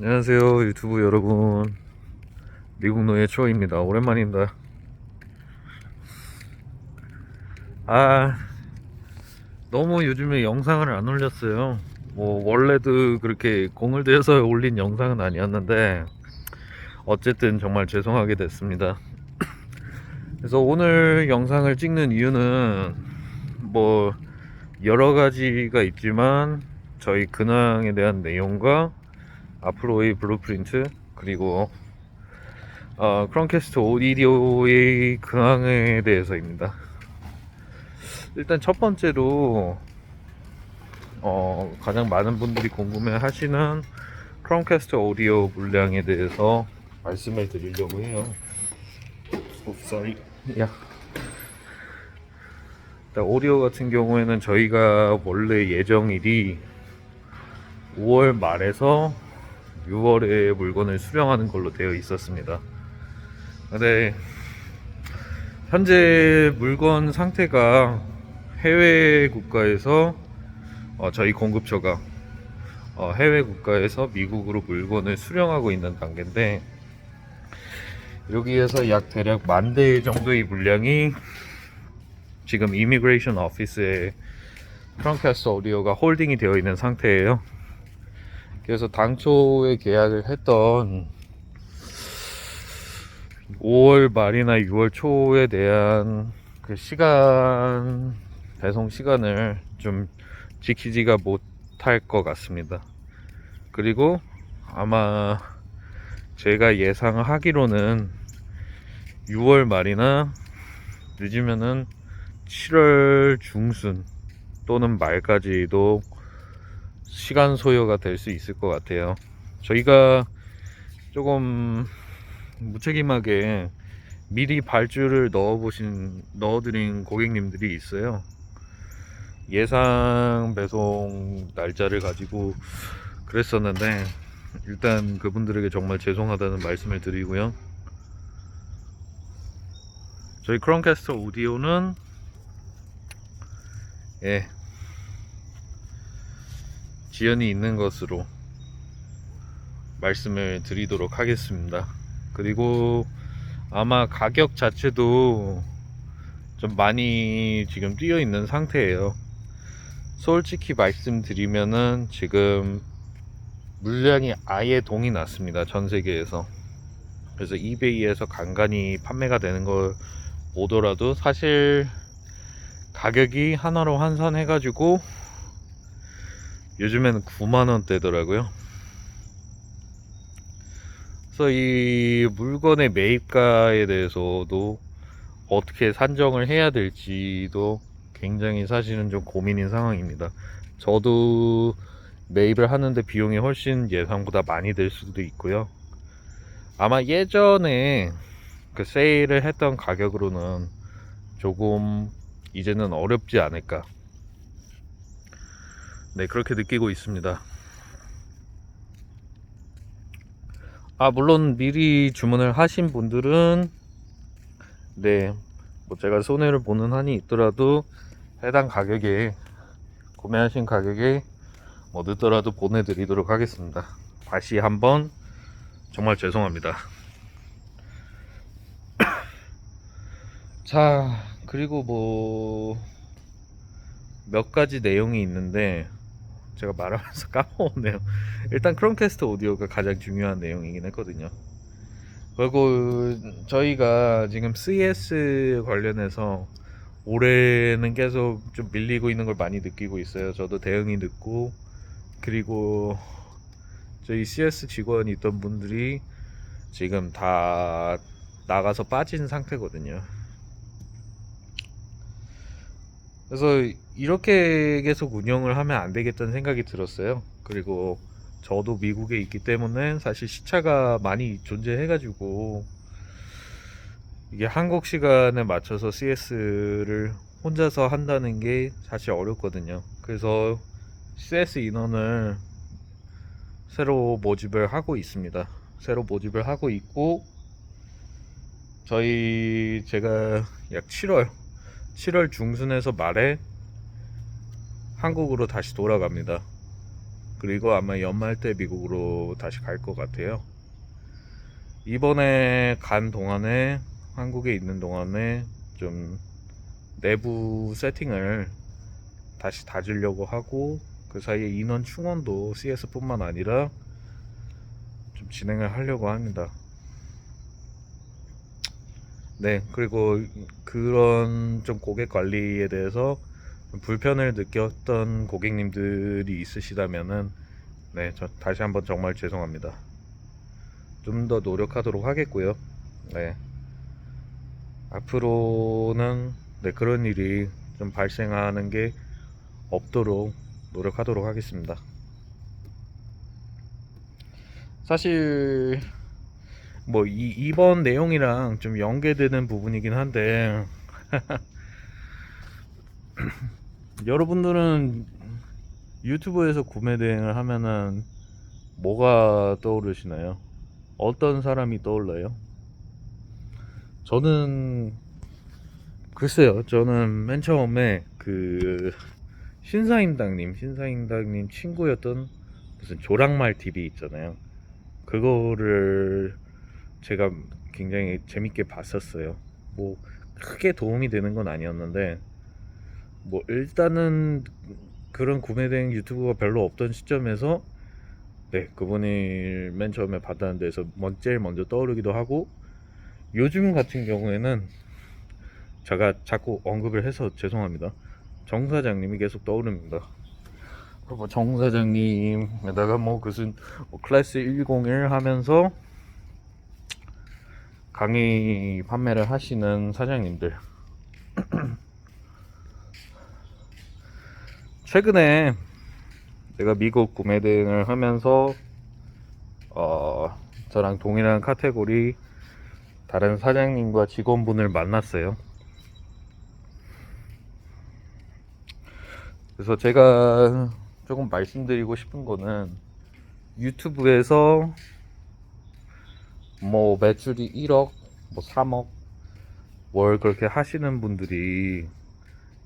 안녕하세요 유튜브 여러분. 미국 노예 초입니다. 오랜만입니다. 아 너무 요즘에 영상을 안 올렸어요. 뭐 원래도 그렇게 공을 들여서 올린 영상은 아니었는데 어쨌든 정말 죄송하게 됐습니다. 그래서 오늘 영상을 찍는 이유는 뭐 여러 가지가 있지만 저희 근황에 대한 내용과 앞으로의 블루프린트 그리고 어, 크롬캐스트 오디오의 근황에 대해서입니다. 일단 첫 번째로 어, 가장 많은 분들이 궁금해 하시는 크롬캐스트 오디오 물량에 대해서 말씀을 드리려고 해요. Oh. 야. 일단 오디오 같은 경우에는 저희가 원래 예정일이 5월 말에서 6월에 물건을 수령하는 걸로 되어 있었습니다. 근데 현재 물건 상태가 해외 국가에서 어, 저희 공급처가 어, 해외 국가에서 미국으로 물건을 수령하고 있는 단계인데 여기에서 약 대략 만 대 정도의 물량이 지금 이미그레이션 오피스에 프랑캐스트 오디오가 홀딩이 되어 있는 상태예요. 그래서 당초에 계약을 했던 5월 말이나 6월 초에 대한 그 시간 배송 시간을 좀 지키지가 못할 것 같습니다. 그리고 아마 제가 예상하기로는 6월 말이나 늦으면은 7월 중순 또는 말까지도 시간 소요가 될 수 있을 것 같아요. 저희가 조금 무책임하게 미리 발주를 넣어보신 넣어드린 고객님들이 있어요. 예상 배송 날짜를 가지고 그랬었는데 일단 그분들에게 정말 죄송하다는 말씀을 드리고요. 저희 크롬캐스터 오디오는 예 지연이 있는 것으로 말씀을 드리도록 하겠습니다. 그리고 아마 가격 자체도 좀 많이 지금 뛰어 있는 상태예요. 솔직히 말씀드리면은 지금 물량이 아예 동이 났습니다. 전 세계에서. 그래서 이베이에서 간간히 판매가 되는 걸 보더라도 사실 가격이 하나로 환산해가지고 요즘에는 9만원대더라고요. 그래서 이 물건의 매입가에 대해서도 어떻게 산정을 해야 될지도 굉장히 사실은 좀 고민인 상황입니다. 저도 매입을 하는데 비용이 훨씬 예상보다 많이 들 수도 있고요. 아마 예전에 그 세일을 했던 가격으로는 조금 이제는 어렵지 않을까. 네, 그렇게 느끼고 있습니다. 아, 물론 미리 주문을 하신 분들은 네, 뭐 제가 손해를 보는 한이 있더라도 해당 가격에 구매하신 가격에 뭐 늦더라도 보내드리도록 하겠습니다. 다시 한번 정말 죄송합니다. 자, 그리고 뭐 몇 가지 내용이 있는데 제가 말하면서 까먹었네요. 일단 크롬캐스트 오디오가 가장 중요한 내용이긴 했거든요. 그리고 저희가 지금 CS 관련해서 올해는 계속 좀 밀리고 있는 걸 많이 느끼고 있어요. 저도 대응이 늦고 그리고 저희 CS 직원이 있던 분들이 지금 다 나가서 빠진 상태거든요. 그래서 이렇게 계속 운영을 하면 안 되겠다는 생각이 들었어요. 그리고 저도 미국에 있기 때문에 사실 시차가 많이 존재해가지고 이게 한국 시간에 맞춰서 CS를 혼자서 한다는 게 사실 어렵거든요. 그래서 CS 인원을 새로 모집을 하고 있습니다. 새로 모집을 하고 있고 저희 제가 약 7월 7월 중순에서 말에 한국으로 다시 돌아갑니다. 그리고 아마 연말 때 미국으로 다시 갈 것 같아요. 이번에 간 동안에 한국에 있는 동안에 좀 내부 세팅을 다시 다지려고 하고 그 사이에 인원 충원도 CS뿐만 아니라 좀 진행을 하려고 합니다. 네, 그리고 그런 좀 고객 관리에 대해서 좀 불편을 느꼈던 고객님들이 있으시다면은 네, 저 다시 한번 정말 죄송합니다. 좀 더 노력하도록 하겠고요. 네. 앞으로는 네, 그런 일이 좀 발생하는 게 없도록 노력하도록 하겠습니다. 사실 뭐 이, 이번 내용이랑 좀 연계되는 부분이긴 한데 여러분들은 유튜브에서 구매 대행을 하면은 뭐가 떠오르시나요? 어떤 사람이 떠올라요? 저는 글쎄요. 저는 맨 처음에 그 신사임당님, 신사임당님 친구였던 무슨 조랑말 TV 있잖아요. 그거를 제가 굉장히 재밌게 봤었어요. 뭐 크게 도움이 되는 건 아니었는데 뭐 일단은 그런 구매된 유튜브가 별로 없던 시점에서 네 그분이 맨 처음에 봤다는 데서 먼- 제일 먼저 떠오르기도 하고 요즘 같은 경우에는 제가 자꾸 언급을 해서 죄송합니다. 정 사장님이 계속 떠오릅니다. 뭐정 사장님에다가 뭐 무슨 뭐 클래스 101 하면서 강의 판매를 하시는 사장님들. 최근에 제가 미국 구매 대행을 하면서 어 저랑 동일한 카테고리 다른 사장님과 직원분을 만났어요. 그래서 제가 조금 말씀드리고 싶은 거는 유튜브에서 뭐 매출이 1억, 뭐 3억 월 그렇게 하시는 분들이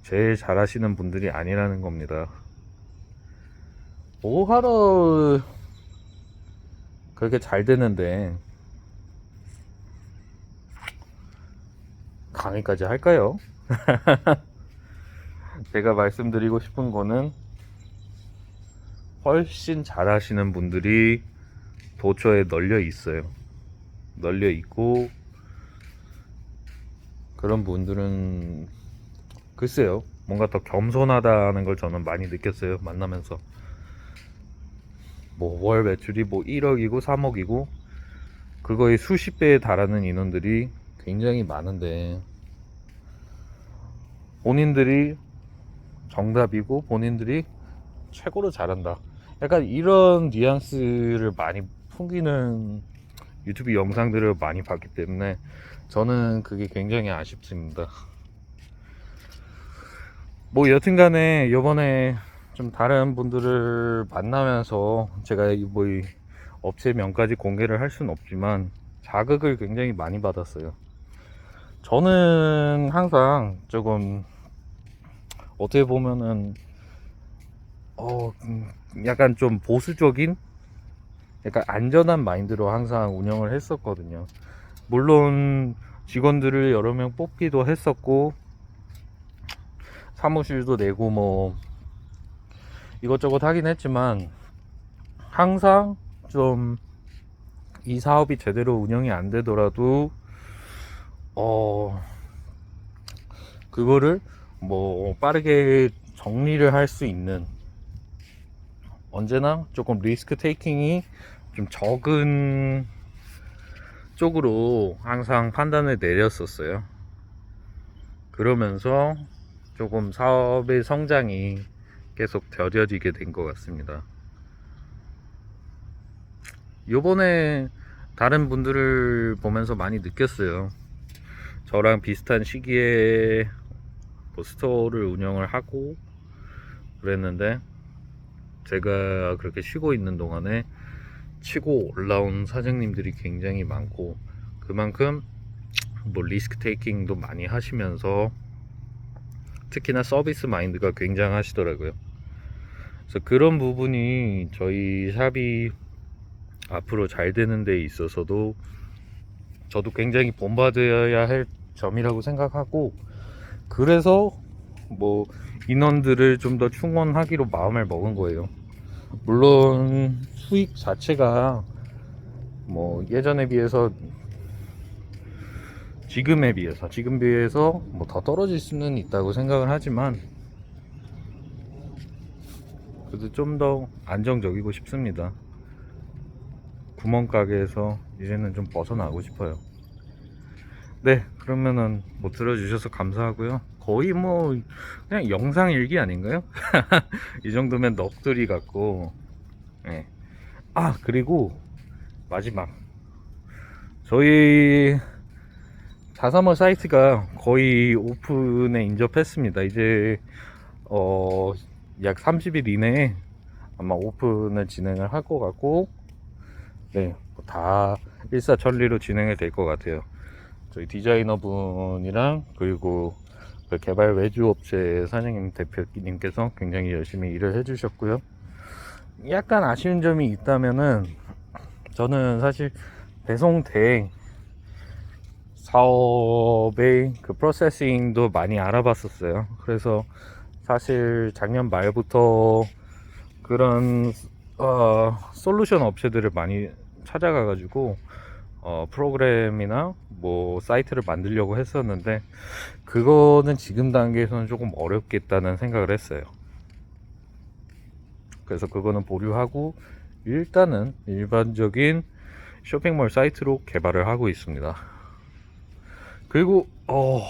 제일 잘 하시는 분들이 아니라는 겁니다. 뭐 하러 그렇게 잘 되는데 강의까지 할까요? 제가 말씀드리고 싶은 거는 훨씬 잘하시는 분들이 도처에 널려 있어요. 널려 있고 그런 분들은 글쎄요 뭔가 더 겸손하다는 걸 저는 많이 느꼈어요 만나면서 뭐 월 매출이 뭐 1억이고 3억이고 그거의 수십 배에 달하는 인원들이 굉장히 많은데 본인들이 정답이고 본인들이 최고로 잘한다. 약간 이런 뉘앙스를 많이 풍기는 유튜브 영상들을 많이 봤기 때문에 저는 그게 굉장히 아쉽습니다. 뭐 여튼간에 요번에 좀 다른 분들을 만나면서 제가 뭐이 업체명까지 공개를 할 수는 없지만 자극을 굉장히 많이 받았어요. 저는 항상 조금 어떻게 보면은 어 음, 약간 좀 보수적인 약간 안전한 마인드로 항상 운영을 했었거든요. 물론 직원들을 여러 명 뽑기도 했었고 사무실도 내고 뭐 이것저것 하긴 했지만 항상 좀 이 사업이 제대로 운영이 안 되더라도 어 그거를 뭐 빠르게 정리를 할 수 있는 언제나 조금 리스크 테이킹이 좀 적은 쪽으로 항상 판단을 내렸었어요. 그러면서 조금 사업의 성장이 계속 더뎌지게 된 것 같습니다. 요번에 다른 분들을 보면서 많이 느꼈어요. 저랑 비슷한 시기에 뭐 스토어를 운영을 하고 그랬는데 제가 그렇게 쉬고 있는 동안에 치고 올라온 사장님들이 굉장히 많고 그만큼 뭐 리스크 테이킹도 많이 하시면서 특히나 서비스 마인드가 굉장하시더라고요. 그래서 그런 부분이 저희 샵이 앞으로 잘 되는 데 있어서도 저도 굉장히 본받아야 할 점이라고 생각하고 그래서 뭐 인원들을 좀 더 충원하기로 마음을 먹은 거예요. 물론 수익 자체가 뭐 예전에 비해서 지금에 비해서 지금 비해서 뭐 더 떨어질 수는 있다고 생각을 하지만 그래도 좀 더 안정적이고 싶습니다. 구멍가게에서 이제는 좀 벗어나고 싶어요. 네, 그러면은 뭐 들어주셔서 감사하고요. 거의 뭐 그냥 영상 일기 아닌가요? 이 정도면 넋두리 같고. 네. 아 그리고 마지막 저희 자사몰 사이트가 거의 오픈에 인접했습니다. 이제 어, 약 30일 이내에 아마 오픈을 진행을 할 것 같고 네, 뭐다 일사천리로 진행이 될 것 같아요. 저희 디자이너 분이랑 그리고 그 개발 외주 업체 사장님 대표님께서 굉장히 열심히 일을 해주셨고요. 약간 아쉬운 점이 있다면은 저는 사실 배송 대행 사업의 그 프로세싱도 많이 알아봤었어요. 그래서 사실 작년 말부터 그런 어, 솔루션 업체들을 많이 찾아가가지고 어, 프로그램이나 뭐 사이트를 만들려고 했었는데 그거는 지금 단계에서는 조금 어렵겠다는 생각을 했어요. 그래서 그거는 보류하고 일단은 일반적인 쇼핑몰 사이트로 개발을 하고 있습니다. 그리고 어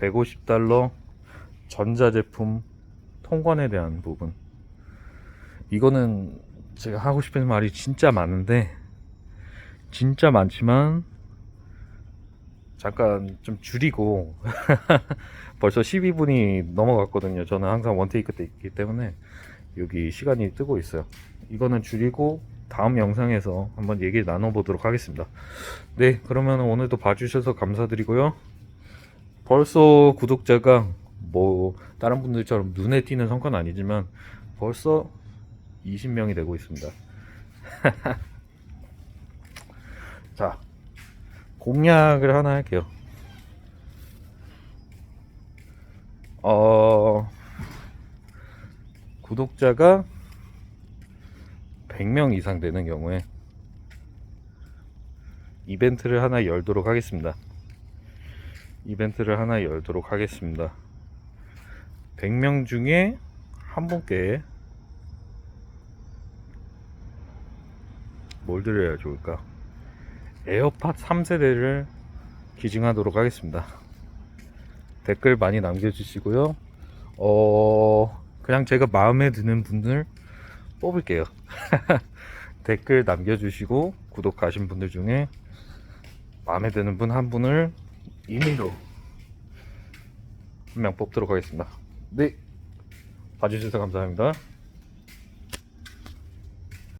150달러 전자제품 통관에 대한 부분 이거는 제가 하고 싶은 말이 진짜 많은데 진짜 많지만 잠깐 좀 줄이고 벌써 12분이 넘어갔거든요. 저는 항상 원테이크 때 있기 때문에 여기 시간이 뜨고 있어요. 이거는 줄이고 다음 영상에서 한번 얘기 나눠보도록 하겠습니다. 네, 그러면 오늘도 봐주셔서 감사드리고요. 벌써 구독자가 뭐 다른 분들처럼 눈에 띄는 성과는 아니지만 벌써 20명이 되고 있습니다. 자, 공약을 하나 할게요. 어, 구독자가 100명 이상 되는 경우에 이벤트를 하나 열도록 하겠습니다. 이벤트를 하나 열도록 하겠습니다. 100명 중에 한 분께 뭘 드려야 좋을까? 에어팟 3세대를 기증하도록 하겠습니다. 댓글 많이 남겨주시고요. 어, 그냥 제가 마음에 드는 분들 뽑을게요. 댓글 남겨주시고 구독하신 분들 중에 마음에 드는 분 한 분을 임의로 한 명 뽑도록 하겠습니다. 네, 봐주셔서 감사합니다.